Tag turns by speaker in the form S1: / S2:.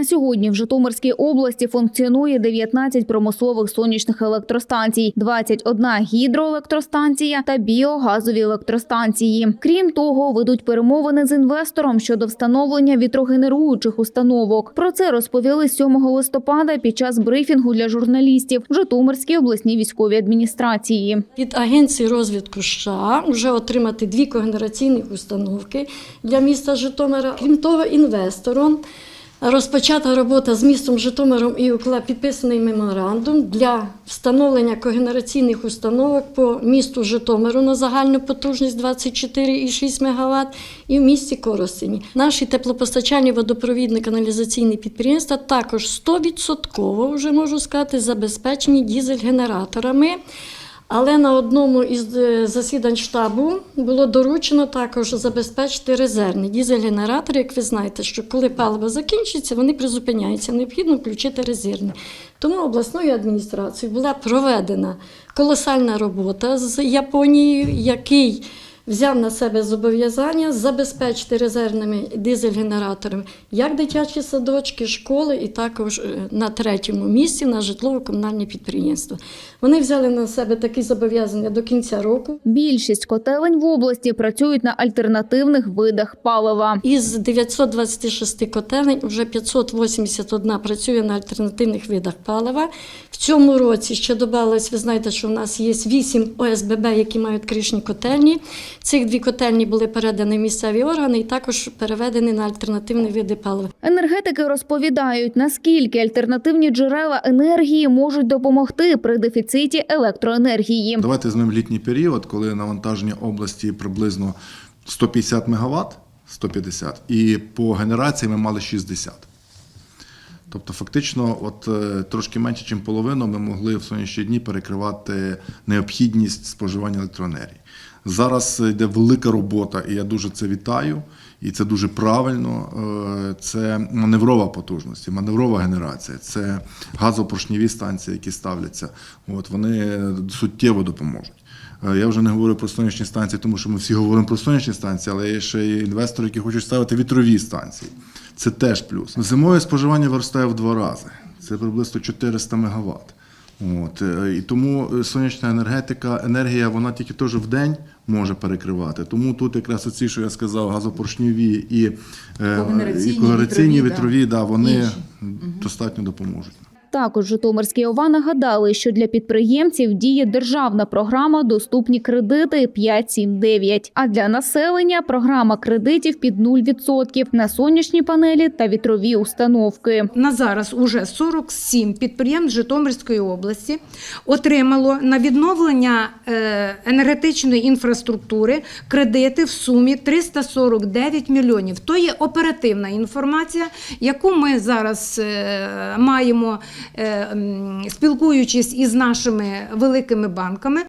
S1: На сьогодні в Житомирській області функціонує 19 промислових сонячних електростанцій, 21 гідроелектростанція та біогазові електростанції. Крім того, ведуть перемовини з інвестором щодо встановлення вітрогенеруючих установок. Про це розповіли 7 листопада під час брифінгу для журналістів в Житомирській обласній військовій адміністрації.
S2: від Агенції розвитку США вже отримати дві когенераційні установки для міста Житомира. Крім того, інвестором розпочата робота з містом Житомиром і укла- підписаний меморандум для встановлення когенераційних установок по місту Житомиру на загальну потужність 24,6 МВт і в місті Коростені. Наші теплопостачальні водопровідні каналізаційні підприємства також 100% вже можу сказати забезпечені дізель-генераторами. Але на одному із е, засідань штабу було доручено також забезпечити резервні дізель-генератори. Як ви знаєте, що коли паливо закінчиться, вони призупиняються. Необхідно включити резервні. Тому обласною адміністрацією була проведена колосальна робота з Японією, який взяв на себе зобов'язання забезпечити резервними дизель-генераторами як дитячі садочки, школи, і також е, на третьому місці на житлово-комунальні підприємства. Вони взяли на себе такі зобов'язання до кінця року.
S1: Більшість котелень в області працюють на альтернативних видах палива.
S2: Із 926 котелень вже 581 працює на альтернативних видах палива. В цьому році ще додалось, ви знаєте, що в нас є 8 ОСББ, які мають кришні котельні. Цих дві котельні були передані місцеві органи і також переведені на альтернативні види палива.
S1: Енергетики розповідають, наскільки альтернативні джерела енергії можуть допомогти при дефіциті електроенергії.
S3: Давайте візьмемо літній період, коли навантаження області приблизно 150 МВт, 150, і по генерації ми мали 60. Тобто, фактично, от е, трошки менше, ніж половину, ми могли в сонячні дні перекривати необхідність споживання електроенергії. Зараз йде велика робота, і я дуже це вітаю, і це дуже правильно. Е, Це маневрова потужність, маневрова генерація, це газопоршневі станції, які ставляться. От вони суттєво допоможуть. Е, Я вже не говорю про сонячні станції, тому що ми всі говоримо про сонячні станції, але є ще й інвестори, які хочуть ставити вітрові станції. Це теж плюс. Зимою споживання виростає в два рази. Це приблизно 400 МВт. От, е, і тому е, сонячна енергетика, енергія, вона тільки теж в день може перекривати. Тому тут якраз оці, що я сказав, газопоршньові і, е,
S4: Когенераційні,
S3: і когенераційні
S4: вітрові,
S3: вітрові, да, вони
S4: Інші.
S3: достатньо допоможуть.
S1: Також Житомирські ОВА нагадали, що для підприємців діє державна програма «Доступні кредити 5.7.9», а для населення – програма кредитів під 0% на сонячні панелі та вітрові установки.
S4: На зараз уже 47 підприємств Житомирської області отримало на відновлення е, енергетичної інфраструктури кредити в сумі 349 мільйонів. То є оперативна інформація, яку ми зараз е, маємо, спілкуючись із нашими великими банками.